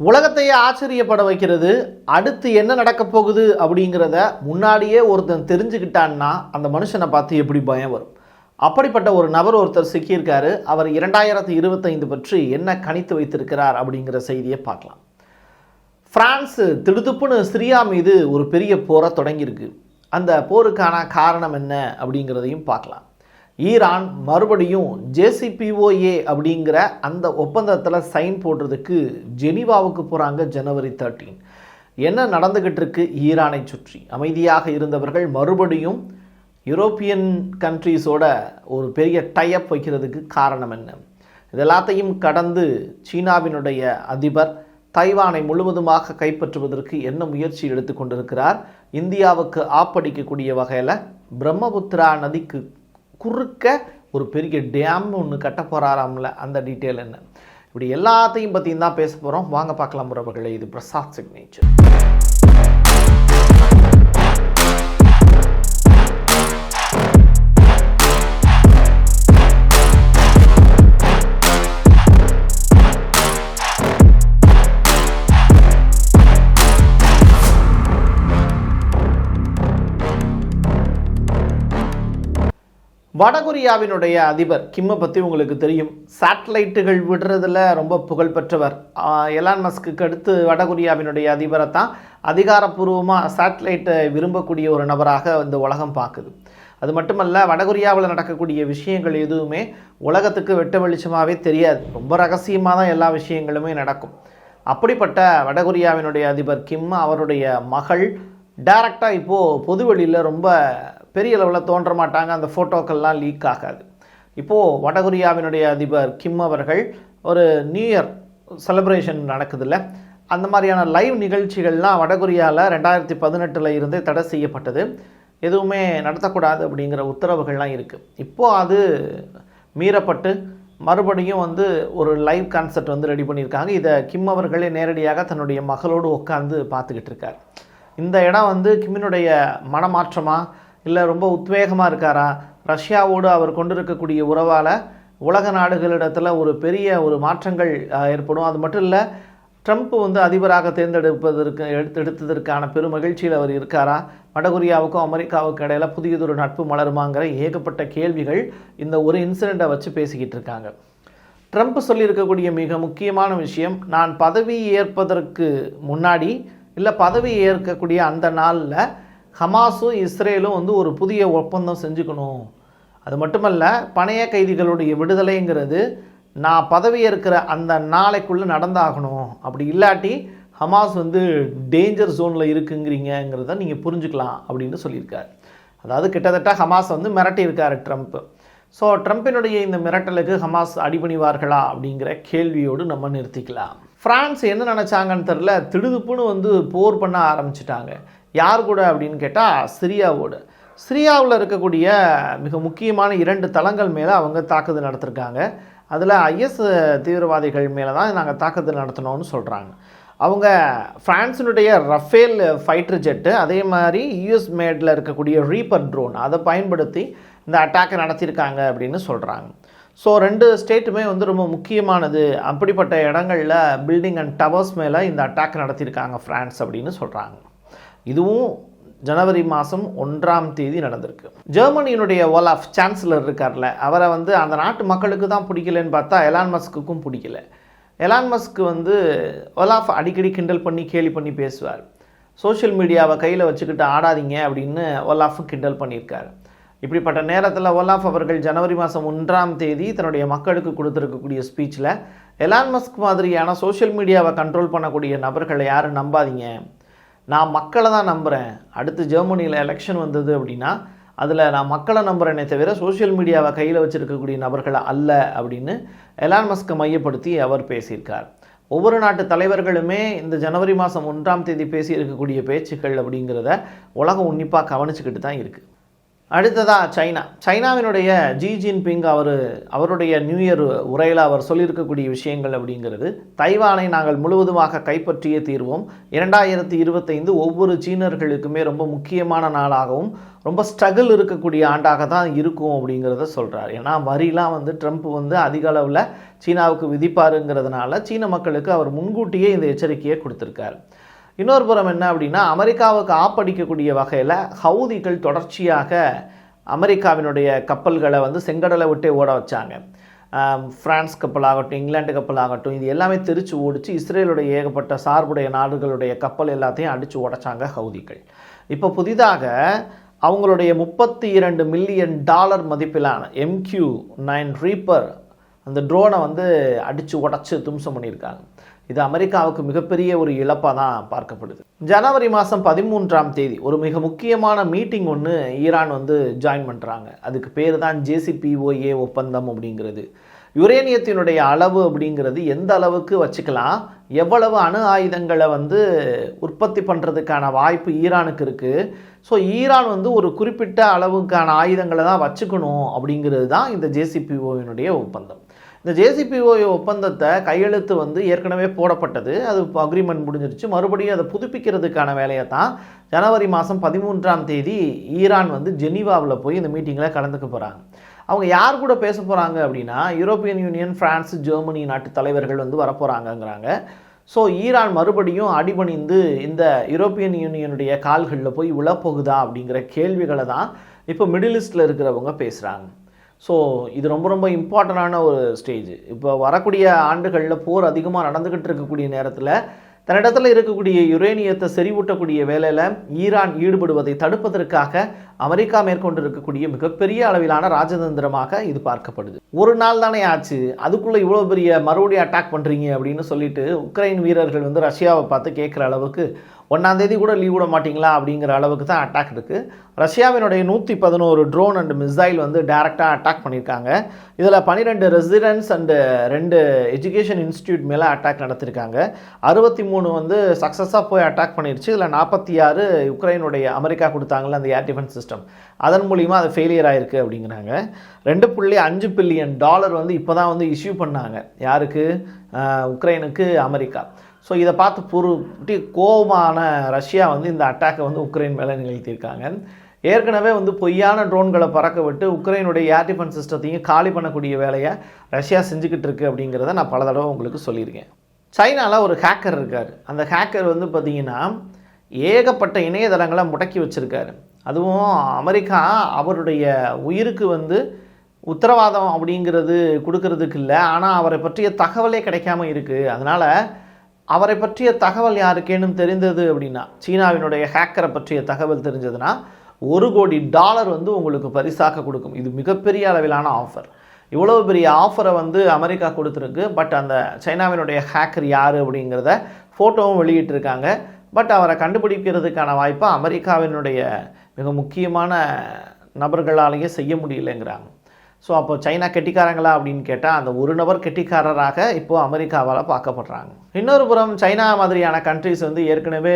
உலகத்தையே ஆச்சரியப்பட வைக்கிறது. அடுத்து என்ன நடக்க போகுது அப்படிங்கிறத முன்னாடியே ஒருத்தன் தெரிஞ்சுக்கிட்டான்னா அந்த மனுஷனை பார்த்து எப்படி பயம் வரும். அப்படிப்பட்ட ஒரு நபர் ஒருத்தர் சிக்கியிருக்காரு. அவர் இரண்டாயிரத்தி இருபத்தைந்து பற்றி என்ன கணித்து வைத்திருக்கிறார் அப்படிங்கிற செய்தியை பார்க்கலாம். ஃப்ரான்ஸு திடுதுப்புன்னு சிரியா மீது ஒரு பெரிய போரை தொடங்கியிருக்கு. அந்த போருக்கான காரணம் என்ன அப்படிங்கிறதையும் பார்க்கலாம். ஈரான் மறுபடியும் ஜேசிபிஓஏ அப்படிங்கிற அந்த ஒப்பந்தத்தில் சைன் போடுறதுக்கு ஜெனீவாவுக்கு போகிறாங்க ஜனவரி தேர்ட்டீன் என்ன நடந்துக்கிட்டு இருக்கு? ஈரானை சுற்றி. அமைதியாக இருந்தவர்கள் மறுபடியும் யூரோப்பியன் கண்ட்ரீஸோட ஒரு பெரிய டைப் வைக்கிறதுக்கு காரணம் என்ன? இதெல்லாத்தையும் கடந்து சீனாவினுடைய அதிபர் தைவானை முழுவதுமாக கைப்பற்றுவதற்கு என்ன முயற்சி எடுத்துக்கொண்டிருக்கிறார் இந்தியாவுக்கு ஆப்படிக்கக்கூடிய வகையில் பிரம்மபுத்திரா நதிக்கு குறுக்க ஒரு பெரிய டேம் ஒன்று கட்ட போகிறாராம்ல அந்த டீட்டெயில் என்ன? இப்படி எல்லாத்தையும் பற்றியும் தான் பேச போகிறோம் வாங்க பார்க்கலாம் உறவுகளே இது பிரசாத் சிக்னேச்சர் வடகொரியாவினுடைய அதிபர் கிம்மை பற்றி உங்களுக்கு தெரியும். சேட்டலைட்டுகள் விடுறதுல ரொம்ப புகழ்பெற்றவர். எலான் மஸ்க்கு அடுத்து வடகொரியாவினுடைய அதிபரை தான் அதிகாரப்பூர்வமாக சேட்டலைட்டை விரும்பக்கூடிய ஒரு நபராக இந்த உலகம் பார்க்குது. அது மட்டுமல்ல வடகொரியாவில் நடக்கக்கூடிய விஷயங்கள் எதுவுமே உலகத்துக்கு வெட்ட வெளிச்சமாகவே தெரியாது. ரொம்ப ரகசியமாக தான் எல்லா விஷயங்களுமே நடக்கும். அப்படிப்பட்ட வடகொரியாவினுடைய அதிபர் கிம் அவருடைய மகள் டைரக்டாக இப்போது பொதுவெளியில் ரொம்ப பெரிய அளவில் தோன்ற மாட்டாங்க. அந்த ஃபோட்டோக்கள்லாம் லீக் ஆகாது. இப்போது வடகொரியாவினுடைய அதிபர் கிம் அவர்கள் ஒரு நியூ இயர் செலிப்ரேஷன் நடக்குதுல்ல. அந்த மாதிரியான லைவ் நிகழ்ச்சிகள்லாம் வடகொரியாவில் ரெண்டாயிரத்தி பதினெட்டில் இருந்து தடை செய்யப்பட்டது. எதுவுமே நடத்தக்கூடாது அப்படிங்கிற உத்தரவுகள்லாம் இருக்குது இப்போது அது மீறப்பட்டு மறுபடியும் வந்து ஒரு லைவ் கான்செப்ட் வந்து ரெடி பண்ணியிருக்காங்க. இதை கிம் அவர்களே நேரடியாக தன்னுடைய மகளோடு உட்காந்து பார்த்துக்கிட்டு இருக்கார். இந்த இடம் வந்து கிம்மினுடைய மனமாற்றமாக இல்லை ரொம்ப உத்வேகமாக இருக்காரா? ரஷ்யாவோடு அவர் கொண்டிருக்கக்கூடிய உறவால் உலக நாடுகளிடத்தில் ஒரு பெரிய ஒரு மாற்றங்கள் ஏற்படும். அது மட்டும் இல்லை ட்ரம்ப் வந்து அதிபராக தேர்ந்தெடுப்பதற்கு எடுத்து எடுத்ததற்கான பெரும் மகிழ்ச்சியில் அவர் இருக்காரா? வடகொரியாவுக்கும் அமெரிக்காவுக்கும் இடையில புதியதொரு நட்பு மலருமாங்கிற ஏகப்பட்ட கேள்விகள் இந்த ஒரு இன்சிடெண்ட்டை வச்சு பேசிக்கிட்டு இருக்காங்க. ட்ரம்ப் சொல்லியிருக்கக்கூடிய மிக முக்கியமான விஷயம் நான் பதவி ஏற்பதற்கு முன்னாடி இல்லை பதவி ஏற்கக்கூடிய அந்த நாளில் ஹமாஸும் இஸ்ரேலும் வந்து ஒரு புதிய ஒப்பந்தம் செஞ்சுக்கணும். அது மட்டுமல்ல பணைய கைதிகளுடைய விடுதலைங்கிறது நான் பதவி இருக்கிற அந்த நாளைக்குள்ளே நடந்தாகணும். அப்படி இல்லாட்டி ஹமாஸ் வந்து டேஞ்சர் ஜோனில் இருக்குங்கிறீங்கிறத நீங்கள் புரிஞ்சுக்கலாம் அப்படின்னு சொல்லியிருக்காரு. அதாவது கிட்டத்தட்ட ஹமாஸ் வந்து மிரட்டியிருக்காரு ட்ரம்ப். ஸோ ட்ரம்ப்பினுடைய இந்த மிரட்டலுக்கு ஹமாஸ் அடிபணிவார்களா அப்படிங்கிற கேள்வியோடு நம்ம நிறுத்திக்கலாம். ஃப்ரான்ஸ் என்ன நினச்சாங்கன்னு தெரில திடுதுப்புன்னு வந்து போர் பண்ண ஆரம்பிச்சிட்டாங்க. யார் கூட அப்படின்னு கேட்டால் சிரியாவோடு. சிரியாவில் இருக்கக்கூடிய மிக முக்கியமான இரண்டு தளங்கள் மேலே அவங்க தாக்குதல் நடத்திருக்காங்க. அதில் ஐஎஸ் தீவிரவாதிகள் மேலே தான் நாங்கள் தாக்குதல் நடத்தினோம்னு சொல்கிறாங்க அவங்க ஃப்ரான்ஸினுடைய ரஃபேல் ஃபைட்டர் ஜெட்டு அதே மாதிரி யூஎஸ் மேடில் இருக்கக்கூடிய ரீப்பர் ட்ரோன் அதை பயன்படுத்தி இந்த அட்டாக்கை நடத்தியிருக்காங்க அப்படின்னு சொல்கிறாங்க ஸோ ரெண்டு ஸ்டேட்டுமே வந்து ரொம்ப முக்கியமானது. அப்படிப்பட்ட இடங்களில் பில்டிங் அண்ட் டவர்ஸ் மேலே இந்த அட்டாக் நடத்தியிருக்காங்க ஃப்ரான்ஸ் அப்படின்னு சொல்கிறாங்க இதுவும் ஜனவரி மாதம் ஒன்றாம் தேதி நடந்திருக்கு. ஜெர்மனியினுடைய ஓலாஃப் சான்சலர் இருக்கார்ல அவரை வந்து அந்த நாட்டு மக்களுக்கு தான் பிடிக்கலன்னு பார்த்தா எலான் மஸ்க்குக்கும் பிடிக்கல. எலான் மஸ்க்கு வந்து ஒலாஃப் அடிக்கடி கிண்டல் பண்ணி கேலி பண்ணி பேசுவார். சோஷியல் மீடியாவை கையில் வச்சுக்கிட்டு ஆடாதீங்க அப்படின்னு ஒலாஃப் கிண்டல் பண்ணியிருக்காரு. இப்படிப்பட்ட நேரத்தில் ஒலாஃப் அவர்கள் ஜனவரி மாதம் ஒன்றாம் தேதி தன்னுடைய மக்களுக்கு கொடுத்துருக்கக்கூடிய ஸ்பீச்சில் எலான் மஸ்க் மாதிரியான சோஷியல் மீடியாவை கண்ட்ரோல் பண்ணக்கூடிய நபர்களை யாரும் நம்பாதீங்க. நான் மக்களை தான் நம்புகிறேன் அடுத்து ஜெர்மனியில் எலெக்ஷன் வந்தது அப்படின்னா அதில் நான் மக்களை நம்புகிறேனே தவிர சோஷியல் மீடியாவை கையில் வச்சுருக்கக்கூடிய நபர்களை அல்ல அப்படின்னு எலான் மஸ்கை மையப்படுத்தி அவர் பேசியிருக்கார். ஒவ்வொரு நாட்டு தலைவர்களுமே இந்த ஜனவரி மாதம் ஒன்றாம் தேதி பேசியிருக்கக்கூடிய பேச்சுக்கள் அப்படிங்கிறத உலகம் உன்னிப்பாக கவனிச்சுக்கிட்டு தான் இருக்குது அடுத்ததா சைனா. சைனாவினுடைய ஜி ஜின்பிங் அவர் அவருடைய நியூ இயர் உரையில் அவர் சொல்லியிருக்கக்கூடிய விஷயங்கள் அப்படிங்கிறது தைவானை நாங்கள் முழுவதுமாக கைப்பற்றியே தீர்வோம். இரண்டாயிரத்தி இருபத்தைந்து ஒவ்வொரு சீனர்களுக்குமே ரொம்ப முக்கியமான நாளாகவும் ரொம்ப ஸ்ட்ரகிள் இருக்கக்கூடிய ஆண்டாக தான் இருக்கும் அப்படிங்கிறத சொல்கிறார் ஏன்னா வரிலாம் வந்து ட்ரம்ப் வந்து அதிக அளவில் சீனாவுக்கு விதிப்பாருங்கிறதுனால சீன மக்களுக்கு அவர் முன்கூட்டியே இந்த எச்சரிக்கையை கொடுத்துருக்காரு. இன்னொரு புறம் என்ன அப்படின்னா அமெரிக்காவுக்கு ஆப்படிக்கக்கூடிய வகையில் ஹவுதிகள் தொடர்ச்சியாக அமெரிக்காவினுடைய கப்பல்களை வந்து செங்கடலை விட்டே ஓட வச்சாங்க. ஃப்ரான்ஸ் கப்பல் ஆகட்டும் இங்கிலாந்து கப்பல் ஆகட்டும் இது எல்லாமே தெரிச்சு ஓடிச்சு இஸ்ரேலுடைய ஏகப்பட்ட சார்புடைய நாடுகளுடைய கப்பல் எல்லாத்தையும் அடித்து உடைச்சாங்க ஹவுதிகள். இப்போ புதிதாக அவங்களுடைய முப்பத்தி இரண்டு மில்லியன் டாலர் மதிப்பிலான எம்கியூ நைன் ரீப்பர் அந்த ட்ரோனை வந்து அடித்து உடச்சி தும்சம் பண்ணியிருக்காங்க. இது அமெரிக்காவுக்கு மிகப்பெரிய ஒரு இழப்பாக தான் பார்க்கப்படுது. ஜனவரி மாதம் பதிமூன்றாம் தேதி ஒரு மிக முக்கியமான மீட்டிங் ஒன்று ஈரான் வந்து ஜாயின் பண்ணுறாங்க அதுக்கு பேர் தான் ஜேசிபிஓஏ ஒப்பந்தம் அப்படிங்கிறது. யுரேனியத்தினுடைய அளவு அப்படிங்கிறது எந்த அளவுக்கு வச்சுக்கலாம்? எவ்வளவு அணு ஆயுதங்களை வந்து உற்பத்தி பண்ணுறதுக்கான வாய்ப்பு ஈரானுக்கு இருக்குது ஸோ ஈரான் வந்து ஒரு குறிப்பிட்ட அளவுக்கான ஆயுதங்களை தான் வச்சுக்கணும் அப்படிங்கிறது தான் இந்த ஜேசிபிஓவினுடைய ஒப்பந்தம். இந்த ஜேசிபிஓஏ ஒப்பந்தத்தை கையெழுத்து வந்து ஏற்கனவே போடப்பட்டது. அது அக்ரிமெண்ட் முடிஞ்சிருச்சு. மறுபடியும் அதை புதுப்பிக்கிறதுக்கான வேலையை தான் ஜனவரி மாதம் பதிமூன்றாம் தேதி ஈரான் வந்து ஜெனீவாவில் போய் இந்த மீட்டிங்கில் கலந்துக்க போகிறாங்க அவங்க யார் கூட பேச போகிறாங்க அப்படின்னா யூரோப்பியன் யூனியன் ஃப்ரான்ஸ் ஜெர்மனி நாட்டு தலைவர்கள் வந்து வரப்போகிறாங்கங்கிறாங்க ஸோ ஈரான் மறுபடியும் அடிபணிந்து இந்த யூரோப்பியன் யூனியனுடைய கால்களில் போய் உழப்போகுதா அப்படிங்கிற கேள்விகளை தான் இப்போ மிடில் ஈஸ்டில் இருக்கிறவங்க பேசுகிறாங்க ஸோ இது ரொம்ப ரொம்ப இம்பார்ட்டண்டான ஒரு ஸ்டேஜ். இப்போ வரக்கூடிய ஆண்டுகளில் போர் அதிகமாக நடந்துக்கிட்டு இருக்கக்கூடிய நேரத்தில் தன்னிடத்தில் இருக்கக்கூடிய யுரேனியத்தை செறிவூட்டக்கூடிய வேலையில் ஈரான் ஈடுபடுவதை தடுப்பதற்காக அமெரிக்கா மேற்கொண்டு இருக்கக்கூடிய மிகப்பெரிய அளவிலான ராஜதந்திரமாக இது பார்க்கப்படுது. ஒரு நாள் தானே ஆச்சு. அதுக்குள்ளே இவ்வளோ பெரிய மறுபடியும் அட்டாக் பண்ணுறீங்க அப்படின்னு சொல்லிட்டு உக்ரைன் வீரர்கள் வந்து ரஷ்யாவை பார்த்து கேட்குற அளவுக்கு ஒன்றாம் தேதி கூட லீவ் விட மாட்டீங்களா அப்படிங்கிற அளவுக்கு தான் அட்டாக் இருக்குது ரஷ்யாவினுடைய நூற்றி பதினோரு ட்ரோன் அண்ட் மிசைல் வந்து டேரெக்டாக அட்டாக் பண்ணியிருக்காங்க. இதில் பன்னிரெண்டு ரெசிடென்ஸ் அண்டு ரெண்டு எஜுகேஷன் இன்ஸ்டியூட் மேலே அட்டாக் நடத்திருக்காங்க. அறுபத்தி மூணு வந்து சக்ஸஸாக போய் அட்டாக் பண்ணிருச்சு. இதில் நாற்பத்தி ஆறு உக்ரைனுடைய அமெரிக்கா கொடுத்தாங்கள அந்த ஏர் டிஃபென்ஸ் சிஸ்டம் அதன் மூலிமா அது ஃபெயிலியர் ஆகிருக்கு அப்படிங்கிறாங்க. ரெண்டு புள்ளி அஞ்சு பில்லியன் டாலர் வந்து இப்போ தான் வந்து இஷ்யூ பண்ணாங்க. யாருக்கு? உக்ரைனுக்கு அமெரிக்கா. ஸோ இதை பார்த்து பொருட்டி கோபமான ரஷ்யா வந்து இந்த அட்டாக்கை வந்து உக்ரைன் மேலே நிகழ்த்தியிருக்காங்க. ஏற்கனவே வந்து பொய்யான ட்ரோன்களை பறக்க விட்டு உக்ரைனுடைய ஏர் டிஃபென்ஸ் சிஸ்டத்தையும் காலி பண்ணக்கூடிய வேலையை ரஷ்யா செஞ்சுக்கிட்டு இருக்கு அப்படிங்கிறத நான் பல தடவை உங்களுக்கு சொல்லியிருக்கேன். சைனாவில் ஒரு ஹேக்கர் இருக்கார். அந்த ஹேக்கர் வந்து பார்த்திங்கன்னா ஏகப்பட்ட இணையதளங்களை முடக்கி வச்சுருக்காரு. அதுவும் அமெரிக்கா அவருடைய உயிருக்கு வந்து உத்தரவாதம் அப்படிங்கிறது கொடுக்கறதுக்கு இல்லை. ஆனால் அவரை பற்றிய தகவலே கிடைக்காம இருக்குது அதனால் அவரை பற்றிய தகவல் யாருக்கேனும் தெரிந்தது அப்படின்னா சீனாவினுடைய ஹேக்கரை பற்றிய தகவல் தெரிஞ்சதுன்னா ஒரு கோடி டாலர் வந்து உங்களுக்கு பரிசாக கொடுக்கும். இது மிகப்பெரிய அளவிலான ஆஃபர். இவ்வளவு பெரிய ஆஃபரை வந்து அமெரிக்கா கொடுத்துருக்கு. பட் அந்த சைனாவினுடைய ஹேக்கர் யார் அப்படிங்கிறத ஃபோட்டோவும் வெளியிட்டிருக்காங்க. பட் அவரை கண்டுபிடிக்கிறதுக்கான வாய்ப்பை அமெரிக்காவினுடைய மிக முக்கியமான நபர்களாலேயே செய்ய முடியலைங்கிறாங்க. ஸோ அப்போ சைனா கெட்டிக்காரங்களா அப்படின்னு கேட்டால் அந்த ஒரு நபர் கெட்டிக்காரராக இப்போ அமெரிக்காவால் பார்க்கப்படுறாங்க. இன்னொரு புறம் சைனா மாதிரியான கண்ட்ரிஸ் வந்து ஏற்கனவே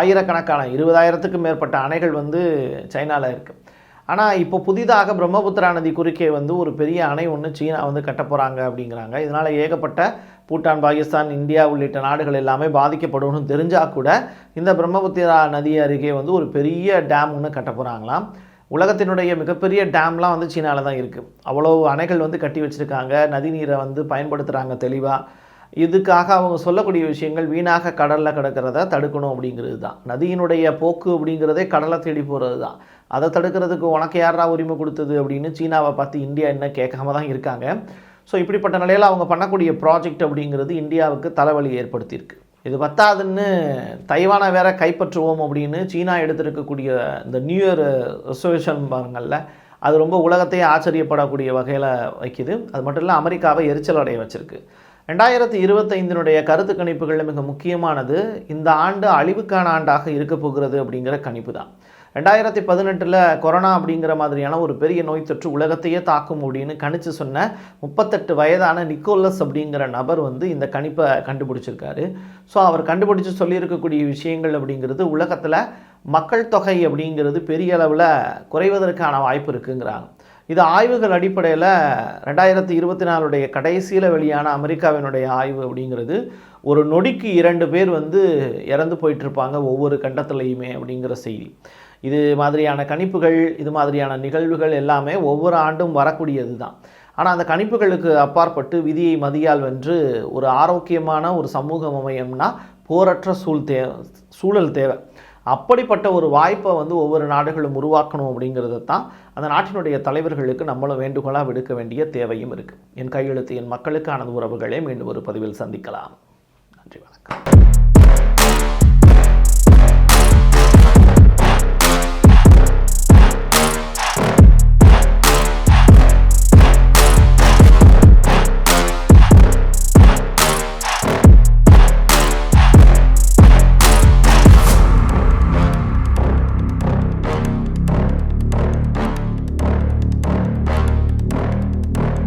ஆயிரக்கணக்கான இருபதாயிரத்துக்கும் மேற்பட்ட அணைகள் வந்து சைனாவில் இருக்குது ஆனால் இப்போ புதிதாக பிரம்மபுத்திரா நதி குறுக்கே வந்து ஒரு பெரிய அணை ஒன்று சீனா வந்து கட்ட போகிறாங்க அப்படிங்கிறாங்க. இதனால் ஏகப்பட்ட பூட்டான் பாகிஸ்தான் இந்தியா உள்ளிட்ட நாடுகள் எல்லாமே பாதிக்கப்படும்னு தெரிஞ்சால் கூட இந்த பிரம்மபுத்திரா நதி அருகே வந்து ஒரு பெரிய டேம் ஒன்று கட்ட போகிறாங்களாம் உலகத்தினுடைய மிகப்பெரிய டேம்லாம் வந்து சீனாவில் தான் இருக்குது அவ்வளோ அணைகள் வந்து கட்டி வச்சுருக்காங்க. நதி நீரை வந்து பயன்படுத்துகிறாங்க தெளிவாக இதுக்காக அவங்க சொல்லக்கூடிய விஷயங்கள் வீணாக கடலில் கிடக்கிறத தடுக்கணும் அப்படிங்கிறது தான். நதியினுடைய போக்கு அப்படிங்கிறதே கடலை தேடி போகிறது தான். அதை தடுக்கிறதுக்கு உனக்கு யாரா உரிமை கொடுத்தது அப்படின்னு சீனாவை பார்த்து இந்தியா என்ன கேட்காம தான் இருக்காங்க. ஸோ இப்படிப்பட்ட நிலையில் அவங்க பண்ணக்கூடிய ப்ராஜெக்ட் அப்படிங்கிறது இந்தியாவுக்கு தலைவலி ஏற்படுத்தியிருக்கு. இது பத்தாதுன்னு தைவானை வேற கைப்பற்றுவோம் அப்படின்னு சீனா எடுத்திருக்கக்கூடிய இந்த நியூ இயர் ரெசல்யூஷன் பாருங்கள்ல அது ரொம்ப உலகத்தையே ஆச்சரியப்படக்கூடிய வகையில் வைக்குது. அது மட்டும் இல்லை அமெரிக்காவை எரிச்சல் அடைய வச்சிருக்கு. ரெண்டாயிரத்தி இருபத்தைந்தினுடைய கருத்து கணிப்புகளில் மிக முக்கியமானது இந்த ஆண்டு அழிவுக்கான ஆண்டாக இருக்க போகிறது அப்படிங்கிற கணிப்பு தான். ரெண்டாயிரத்தி பதினெட்டில் கொரோனா அப்படிங்கிற மாதிரியான ஒரு பெரிய நோய் தொற்று உலகத்தையே தாக்கும் அப்படின்னு கணிச்சு சொன்ன முப்பத்தெட்டு வயதான நிக்கோலஸ் அப்படிங்கிற நபர் வந்து இந்த கணிப்பை கண்டுபிடிச்சிருக்காரு. ஸோ அவர் கண்டுபிடிச்சு சொல்லியிருக்கக்கூடிய விஷயங்கள் அப்படிங்கிறது உலகத்தில் மக்கள் தொகை அப்படிங்கிறது பெரிய அளவில் குறைவதற்கான வாய்ப்பு இருக்குங்கிறாங்க. இது ஆய்வுகள் அடிப்படையில் ரெண்டாயிரத்தி இருபத்தி நாலுடைய கடைசியில் வெளியான அமெரிக்காவினுடைய ஆய்வு அப்படிங்கிறது ஒரு நொடிக்கு இரண்டு பேர் வந்து இறந்து போயிட்டுருப்பாங்க ஒவ்வொரு கண்டத்துலையுமே அப்படிங்கிற செய்தி. இது மாதிரியான கணிப்புகள் இது மாதிரியான நிகழ்வுகள் எல்லாமே ஒவ்வொரு ஆண்டும் வரக்கூடியது தான் ஆனால் அந்த கணிப்புகளுக்கு அப்பாற்பட்டு விதியை மதியால் வென்று ஒரு ஆரோக்கியமான ஒரு சமூகம் அமையம்னா போரற்ற சூழ் தே சூழல் தேவை. அப்படிப்பட்ட ஒரு வாய்ப்பை வந்து ஒவ்வொரு நாடுகளும் உருவாக்கணும் அப்படிங்கிறத தான் அந்த நாட்டினுடைய தலைவர்களுக்கு நம்மளும் வேண்டுகோளாக விடுக்க வேண்டிய தேவையும் இருக்குது என் கையெழுத்து என் மக்களுக்கான உறவுகளே. மீண்டும் ஒரு பதிவில் சந்திக்கலாம். நன்றி வணக்கம்.